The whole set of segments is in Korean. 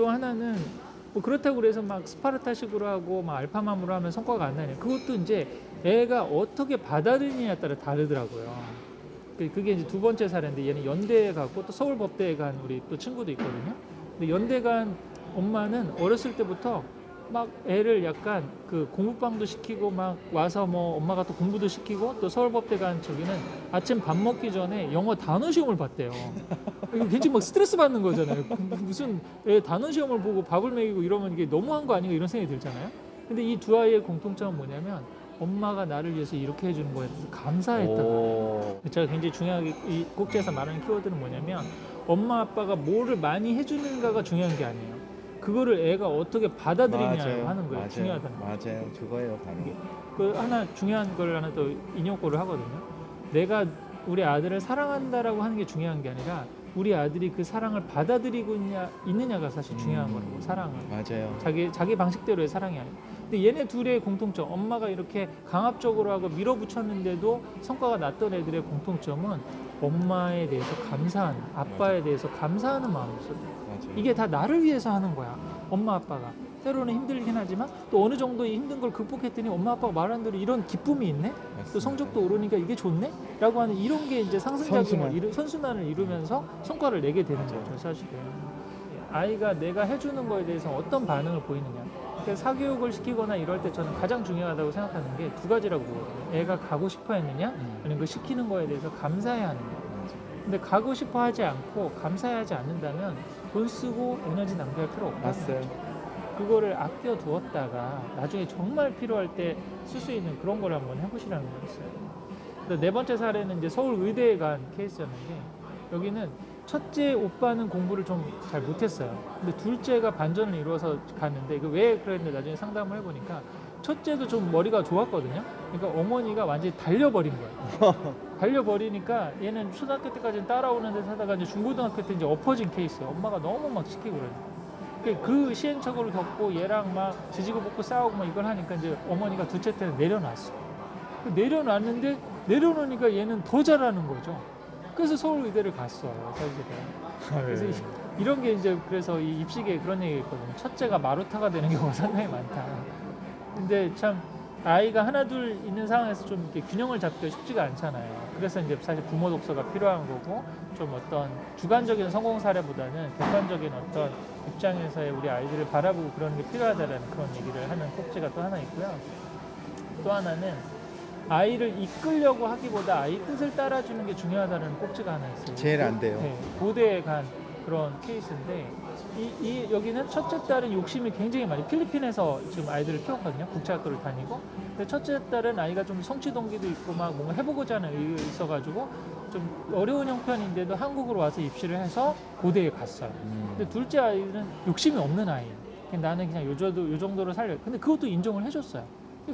또 하나는 뭐 그렇다고 그래서 막 스파르타식으로 하고 막 알파맘으로 하면 성과가 안 나냐. 그것도 이제 애가 어떻게 받아들이냐에 따라 다르더라고요. 그- 그게 이제 두 번째 사례인데 얘는 연대에 갔고 또 서울법대에 간 우리 또 친구도 있거든요. 근데 연대 간 엄마는 어렸을 때부터 막 애를 약간 그 공부방도 시키고 막 와서 뭐 엄마가 또 공부도 시키고 또 서울법대 간 저기는 아침 밥 먹기 전에 영어 단어 시험을 봤대요. 이거 굉장히 막 스트레스 받는 거잖아요. 무슨 애 단어 시험을 보고 밥을 먹이고 이러면 이게 너무한 거 아닌가 이런 생각이 들잖아요. 근데 이 두 아이의 공통점은 뭐냐면 엄마가 나를 위해서 이렇게 해주는 거에 대해서 감사했다. 오. 제가 굉장히 중요하게 이 꼭지에서 말하는 키워드는 뭐냐면 엄마 아빠가 뭐를 많이 해주는가가 중요한 게 아니에요. 그거를 애가 어떻게 받아들이냐 맞아요. 하는 거예요. 맞아요. 중요하다는 거. 맞아요. 그거예요, 바로. 그 하나 중요한 걸 하나 또 인용고를 하거든요. 내가 우리 아들을 사랑한다라고 하는 게 중요한 게 아니라 우리 아들이 그 사랑을 받아들이고 있냐, 있느냐가 사실 중요한 음. 거라고 사랑은. 맞아요. 자기 자기 방식대로의 사랑이 아니에요. 근데 얘네 둘의 공통점, 엄마가 이렇게 강압적으로 하고 밀어붙였는데도 성과가 났던 애들의 공통점은 엄마에 대해서 감사하는, 아빠에 대해서 감사하는 마음이 있어요. 이게 다 나를 위해서 하는 거야. 엄마 아빠가. 때로는 힘들긴 하지만 또 어느 정도 이 힘든 걸 극복했더니 엄마 아빠가 말한 대로 이런 기쁨이 있네. 맞습니다. 또 성적도 오르니까 이게 좋네? 라고 하는 이런 게 이제 상승작용을 선순환. 이루, 선순환을 이루면서 성과를 내게 되는. 거죠, 사실은. 아이가 내가 해주는 거에 대해서 어떤 반응을 보이느냐. 그러니까 사교육을 시키거나 이럴 때 저는 가장 중요하다고 생각하는 게 두 가지라고 보거든요. 애가 가고 싶어 했느냐, 음. 아니면 그 시키는 거에 대해서 감사해야 하느냐. 근데 가고 싶어 하지 않고 감사하지 않는다면 돈 쓰고 에너지 낭비할 필요 없다. 맞어요. 그거를 아껴 두었다가 나중에 정말 필요할 때 쓸 수 있는 그런 걸 한번 해보시라는 거였어요. 근데 네 번째 사례는 이제 서울 의대에 간 케이스였는데 여기는 첫째 오빠는 공부를 좀 잘 못했어요. 근데 둘째가 반전을 이루어서 갔는데 이거 왜 그랬는데 나중에 상담을 해보니까 첫째도 좀 머리가 좋았거든요. 그러니까 어머니가 완전히 달려버린 거예요. 달려버리니까 얘는 초등학교 때까지는 따라오는 데 사다가 이제 중고등학교 때 이제 엎어진 케이스예요. 엄마가 너무 막 시키고 그래요. 그- 그 시행착오를 겪고 얘랑 막 지지고 볶고 싸우고 막 이걸 하니까 이제 어머니가 둘째 때는 내려놨어. 그 내려놨는데 내려놓으니까 얘는 더 잘하는 거죠. 그래서 서울 의대를 갔어요, 사실은. 그래서 네. 이- 이런 게 이제 그래서 이 입시계에 그런 얘기가 있거든요. 첫째가 마루타가 되는 경우가 상당히 많다. 근데 참 아이가 하나 둘 있는 상황에서 좀 이렇게 균형을 잡기가 쉽지가 않잖아요. 그래서 이제 사실 부모 독서가 필요한 거고 좀 어떤 주관적인 성공 사례보다는 객관적인 어떤 입장에서의 우리 아이들을 바라보고 그런 게 필요하다라는 그런 얘기를 하는 꼭지가 또 하나 있고요. 또 하나는 아이를 이끌려고 하기보다 아이 뜻을 따라주는 게 중요하다는 꼭지가 하나 있어요. 제일 안 돼요. 네, 고대에 간 그런 케이스인데 이, 이 여기는 첫째 딸은 욕심이 굉장히 많이 필리핀에서 지금 아이들을 키웠거든요. 국제학교를 다니고. 근데 첫째 딸은 아이가 좀 성취 동기도 있고 막 뭔가 해보고자 하는 의가 있어가지고 좀 어려운 형편인데도 한국으로 와서 입시를 해서 고대에 갔어요. 음. 근데 둘째 아이는 욕심이 없는 아이 그냥 나는 그냥 요 정도 요 정도로 살려 근데 그것도 인정을 해줬어요.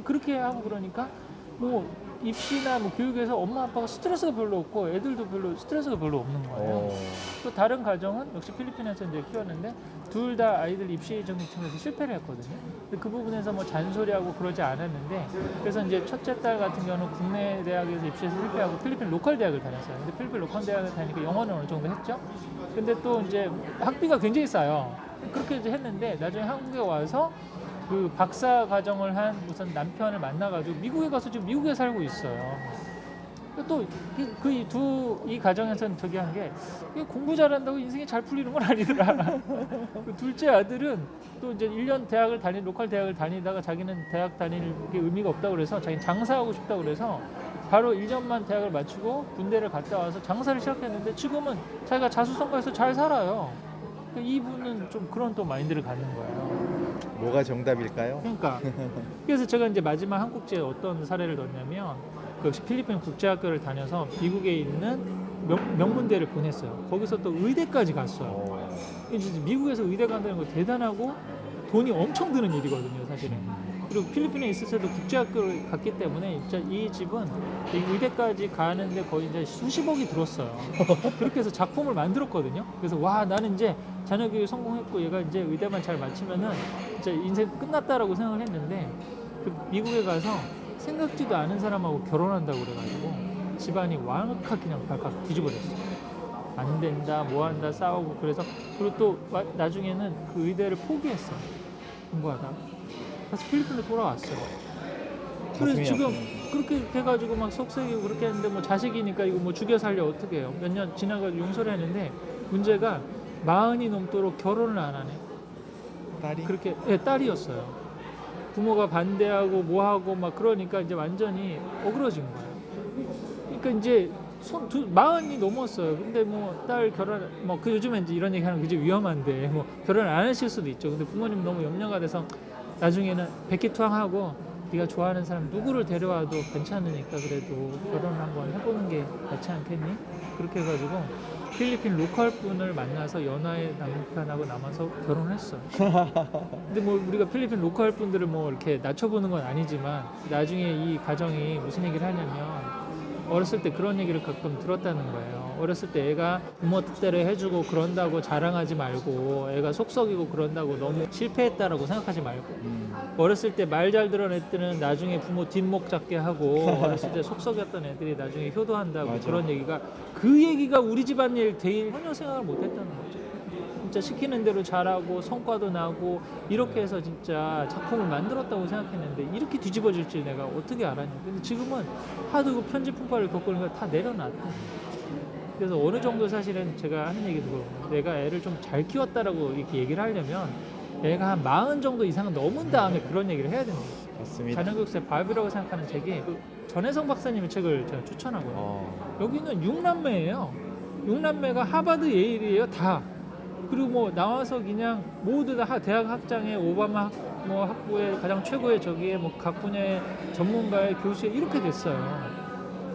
그렇게 하고 그러니까 뭐 입시나 뭐 교육에서 엄마 아빠가 스트레스가 별로 없고 애들도 별로 스트레스가 별로 없는 거예요. 오. 또 다른 가정은 역시 필리핀에서 이제 키웠는데 둘 다 아이들 입시 정책에서 실패를 했거든요. 근데 그 부분에서 뭐 잔소리하고 그러지 않았는데 그래서 이제 첫째 딸 같은 경우는 국내 대학에서 입시에서 실패하고 필리핀 로컬 대학을 다녔어요. 근데 필리핀 로컬 대학을 다니니까 영어는 어느 정도 했죠. 근데 또 이제 학비가 굉장히 싸요. 그렇게 이제 했는데 나중에 한국에 와서 그 박사 과정을 한 무슨 남편을 만나가지고 미국에 가서 지금 미국에 살고 있어요. 또그 두이 가정에서는 저기 한게 공부 잘한다고 인생이 잘 풀리는 건 아니더라. 그 둘째 아들은 또 이제 1년 대학을 다닌 로컬 대학을 다니다가 자기는 대학 다닐 게 의미가 없다고 그래서 자기는 장사하고 싶다고 그래서 바로 1년만 대학을 마치고 군대를 갔다 와서 장사를 시작했는데 지금은 자기가 자수성가해서 잘 살아요. 그 이분은 좀 그런 또 마인드를 갖는 거예요. 뭐가 정답일까요? 그러니까 그래서 제가 이제 마지막 한국지에 어떤 사례를 넣냐면 그 역시 필리핀 국제학교를 다녀서 미국에 있는 명, 명문대를 보냈어요. 거기서 또 의대까지 갔어요. 오. 이제 미국에서 의대 간다는 거 대단하고 돈이 엄청 드는 일이거든요, 사실은. 그리고 필리핀에 있을 때도 국제학교를 갔기 때문에 진짜 이 집은 이 의대까지 가는데 거의 이제 수십억이 들었어요. 그렇게 해서 작품을 만들었거든요. 그래서 와 나는 이제 자녀 교육 성공했고 얘가 이제 의대만 잘 마치면은 진짜 인생 끝났다라고 생각을 했는데 그 미국에 가서 생각지도 않은 사람하고 결혼한다고 그래가지고 집안이 완벽하게 그냥 발칵 뒤집어졌어요. 안 된다, 뭐 한다 싸우고 그래서 그리고 또 마- 나중에는 그 의대를 포기했어 공부하다가 다시 필리핀으로 돌아왔어요. 그래서 가슴이 지금 아프네. 그렇게 해가지고 막 속썩이고 그렇게 했는데 뭐 자식이니까 이거 뭐 죽여 살려 어떻게 해요? 몇 년 지나가지고 용서를 했는데 문제가 마흔이 넘도록 결혼을 안 하네. 딸이 그렇게 예, 딸이었어요. 부모가 반대하고 뭐하고 막 그러니까 이제 완전히 어그러진 거예요. 그러니까 이제 손, 두, 마흔이 넘었어요. 근데 뭐 딸 결혼 뭐 그 요즘에 이제 이런 얘기하는 게 이제 위험한데 뭐 결혼 안 하실 수도 있죠. 근데 부모님 너무 염려가 돼서 나중에는 백기투항하고 네가 좋아하는 사람 누구를 데려와도 괜찮으니까 그래도 결혼을 한번 해보는 게 낫지 않겠니? 그렇게 해가지고 필리핀 로컬 분을 만나서 연하의 남편하고 남아서 결혼했어요. 근데 뭐 우리가 필리핀 로컬 분들을 뭐 이렇게 낮춰보는 건 아니지만 나중에 이 가정이 무슨 얘기를 하냐면 어렸을 때 그런 얘기를 가끔 들었다는 거예요. 어렸을 때 애가 부모 뜻대로 해주고 그런다고 자랑하지 말고 애가 속썩이고 그런다고 너무 실패했다라고 생각하지 말고 음, 어렸을 때 말 잘 들은 애들은 나중에 부모 뒷목 잡게 하고 어렸을 때 속썩였던 애들이 나중에 효도한다고 맞아. 그런 얘기가 그 얘기가 우리 집안일 대일 전혀 생각을 못했다는 거죠. 진짜 시키는 대로 잘하고 성과도 나고 이렇게 해서 진짜 작품을 만들었다고 생각했는데 이렇게 뒤집어질 줄 내가 어떻게 알았냐. 근데 지금은 하도 그 편집 풍파를 겪고 다 내려놨대. 그래서 어느 정도 사실은 제가 하는 얘기도 그렇고 내가 애를 좀 잘 키웠다라고 이렇게 얘기를 하려면 애가 한 마흔 정도 이상은 넘은 다음에 그런 얘기를 해야 됩니다. 맞습니다. 자녀교육의 바이브라고 생각하는 책이 그 전혜성 박사님의 책을 제가 추천하고요. 어, 여기는 6남매예요. 6남매가 하버드 예일이에요, 다. 그리고 뭐 나와서 그냥 모두 다 하- 대학 학장에 오바마 학, 뭐 학부의 가장 최고의 저기에 뭐 각 분야의 전문가의 교수에 이렇게 됐어요.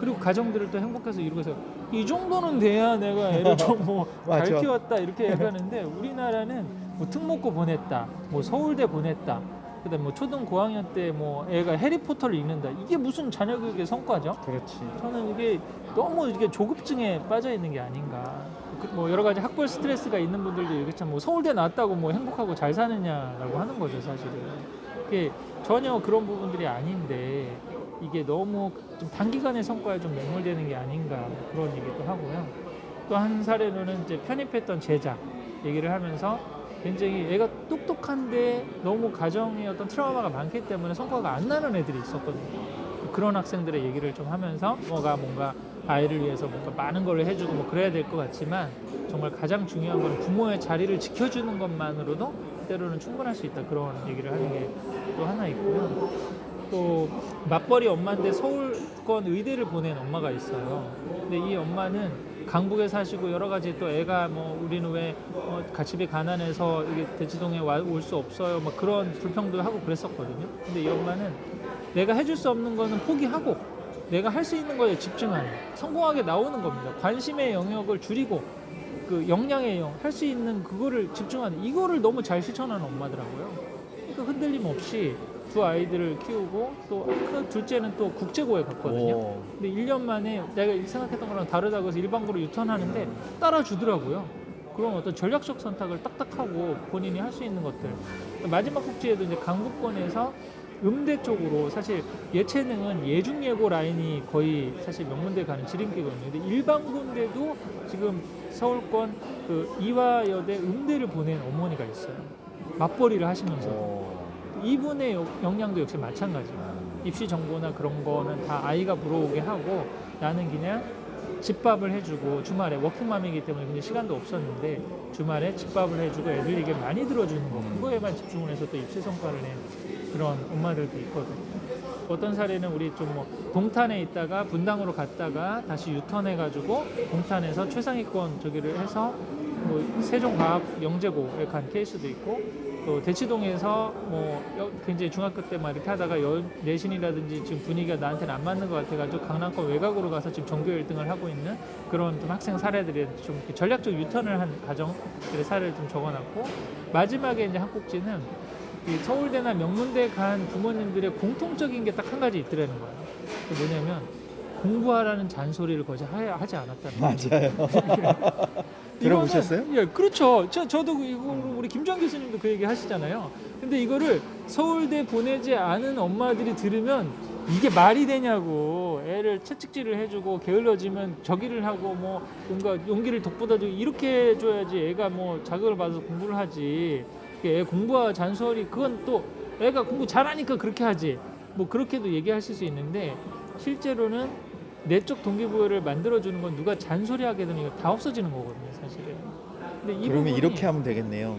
그리고 가정들을 또 행복해서 이루고 해서 이 정도는 돼야 내가 애를 좀뭐잘 맞아. 키웠다 이렇게 얘기하는데 우리나라는 뭐 특목고 보냈다, 뭐 서울대 보냈다, 그다음 뭐 초등 고학년 때 뭐 애가 해리포터를 읽는다 이게 무슨 자녀 교육의 성과죠? 그렇지. 저는 이게 너무 이게 조급증에 빠져 있는 게 아닌가. 그뭐 여러 가지 학벌 스트레스가 있는 분들도 얘기했지만 뭐 서울대 나왔다고 뭐 행복하고 잘 사느냐라고 하는 거죠 사실은. 이게 전혀 그런 부분들이 아닌데 이게 너무 좀 단기간의 성과에 좀 매몰되는 게 아닌가 그런 얘기도 하고요. 또 한 사례로는 이제 편입했던 제자 얘기를 하면서 굉장히 애가 똑똑한데 너무 가정에 어떤 트라우마가 많기 때문에 성과가 안 나는 애들이 있었거든요. 그런 학생들의 얘기를 좀 하면서 뭐가 뭔가 아이를 위해서 뭔가 많은 걸 해주고 뭐 그래야 될 것 같지만 정말 가장 중요한 건 부모의 자리를 지켜주는 것만으로도 때로는 충분할 수 있다 그런 얘기를 하는 게 또 하나 있고요. 또 맞벌이 엄마인데 서울권 의대를 보낸 엄마가 있어요. 근데 이 엄마는 강북에 사시고 여러 가지 또 애가 뭐 우리는 왜 어, 가치비 가난해서 이게 대치동에 올 수 없어요. 막 그런 불평도 하고 그랬었거든요. 근데 이 엄마는 내가 해줄 수 없는 거는 포기하고 내가 할 수 있는 거에 집중하는 성공하게 나오는 겁니다. 관심의 영역을 줄이고 그 역량의 영, 할 수 있는 그거를 집중하는 이거를 너무 잘 실천하는 엄마더라고요. 그러니까 흔들림 없이 두 아이들을 키우고 또큰 둘째는 또 국제고에 갔거든요. 오, 근데 1년 만에 내가 생각했던 거랑 다르다고 해서 일반고로 유턴하는데 따라주더라고요. 그런 어떤 전략적 선택을 딱딱하고 본인이 할 수 있는 것들. 마지막 국지에도 이제 강북권에서 음대 쪽으로 사실 예체능은 예중 예고 라인이 거의 사실 명문대 가는 지름길거든요. 근데 일반고인데도 지금 서울권 그 이화여대 음대를 보낸 어머니가 있어요. 맞벌이를 하시면서 오. 이분의 역- 역량도 역시 마찬가지예요. 입시 정보나 그런 거는 다 아이가 물어오게 하고 나는 그냥 집밥을 해주고 주말에 워킹맘이기 때문에 굉장히 시간도 없었는데 주말에 집밥을 해주고 애들에게 많이 들어주는 거 그거에만 집중을 해서 또 입시 성과를 낸 그런 엄마들도 있거든요. 어떤 사례는 우리 좀 뭐 동탄에 있다가 분당으로 갔다가 다시 유턴해가지고 동탄에서 최상위권 저기를 해서 뭐 세종과학 영재고에 간 케이스도 있고 또 대치동에서 뭐 여- 굉장히 중학교 때막 이렇게 하다가 여, 내신이라든지 지금 분위기가 나한테는 안 맞는 것 같아가지고 강남권 외곽으로 가서 지금 전교 1등을 하고 있는 그런 좀 학생 사례들이 좀 전략적 유턴을 한 가정들의 사례를 좀 적어놨고 마지막에 이제 한국지는 이 서울대나 명문대 간 부모님들의 공통적인 게 딱 한 가지 있더라는 거예요. 그게 뭐냐면 공부하라는 잔소리를 거의 하- 하지 않았다는 거예요. 맞아요. 들어보셨어요? 이거는- 예, 그렇죠. 저, 저도 그- 이거 우리 김정 교수님도 그 얘기 하시잖아요. 근데 이거를 서울대 보내지 않은 엄마들이 들으면 이게 말이 되냐고 애를 채찍질을 해주고 게을러지면 저기를 하고 뭐 뭔가 용기를 돋보다도 이렇게 해줘야지 애가 뭐 자극을 받아서 공부를 하지 애 공부와 잔소리 그건 또 애가 공부 잘하니까 그렇게 하지 뭐 그렇게도 얘기하실 수 있는데 실제로는 내적 동기부여를 만들어주는 건 누가 잔소리하게 되면 이거 다 없어지는 거거든요 사실은 근데 이 그러면 부분이- 이렇게 하면 되겠네요.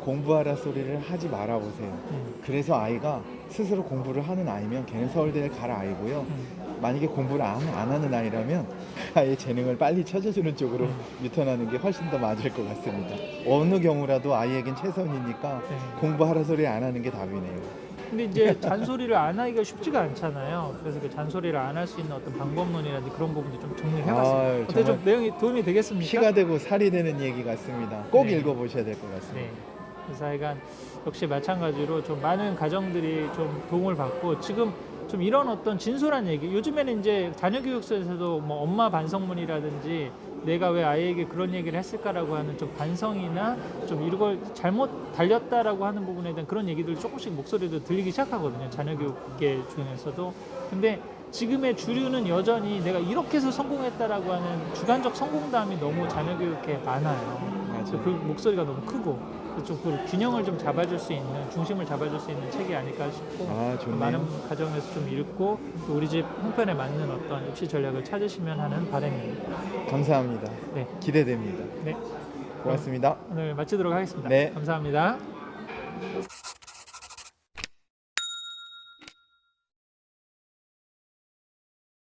공부하라 소리를 하지 말아 보세요. 음, 그래서 아이가 스스로 공부를 하는 아이면 걔는 서울대를 갈 아이고요. 음. 만약에 공부를 안, 안 하는 아이라면 아이의 재능을 빨리 찾아주는 쪽으로 음. 유턴하는 게 훨씬 더 맞을 것 같습니다. 어느 경우라도 아이에겐 최선이니까 네. 공부하라 소리 안 하는 게 답이네요. 근데 이제 잔소리를 안 하기가 쉽지가 않잖아요. 그래서 그 잔소리를 안 할 수 있는 어떤 방법론이라든지 그런 부분도 좀 정리를 해봤습니다. 아유, 어때 좀 내용이 도움이 되겠습니까? 피가 되고 살이 되는 얘기 같습니다. 꼭 네. 읽어보셔야 될 것 같습니다. 네. 그래서 하여간 역시 마찬가지로 좀 많은 가정들이 좀 도움을 받고 지금 좀 이런 어떤 진솔한 얘기. 요즘에는 이제 자녀교육서에서도 뭐 엄마 반성문이라든지 내가 왜 아이에게 그런 얘기를 했을까라고 하는 좀 반성이나 좀 이걸 잘못 달렸다라고 하는 부분에 대한 그런 얘기들 조금씩 목소리도 들리기 시작하거든요 자녀교육계 중에서도. 근데 지금의 주류는 여전히 내가 이렇게 해서 성공했다라고 하는 주관적 성공담이 너무 자녀교육에 많아요. 그래서 그 목소리가 너무 크고 좀 그 균형을 좀 잡아줄 수 있는 중심을 잡아줄 수 있는 책이 아닐까 싶고 아, 좋네요. 많은 가정에서 좀 읽고 또 우리 집 형편에 맞는 어떤 입시 전략을 찾으시면 하는 바람입니다. 감사합니다. 네, 기대됩니다. 네 고맙습니다. 오늘 마치도록 하겠습니다. 네. 감사합니다.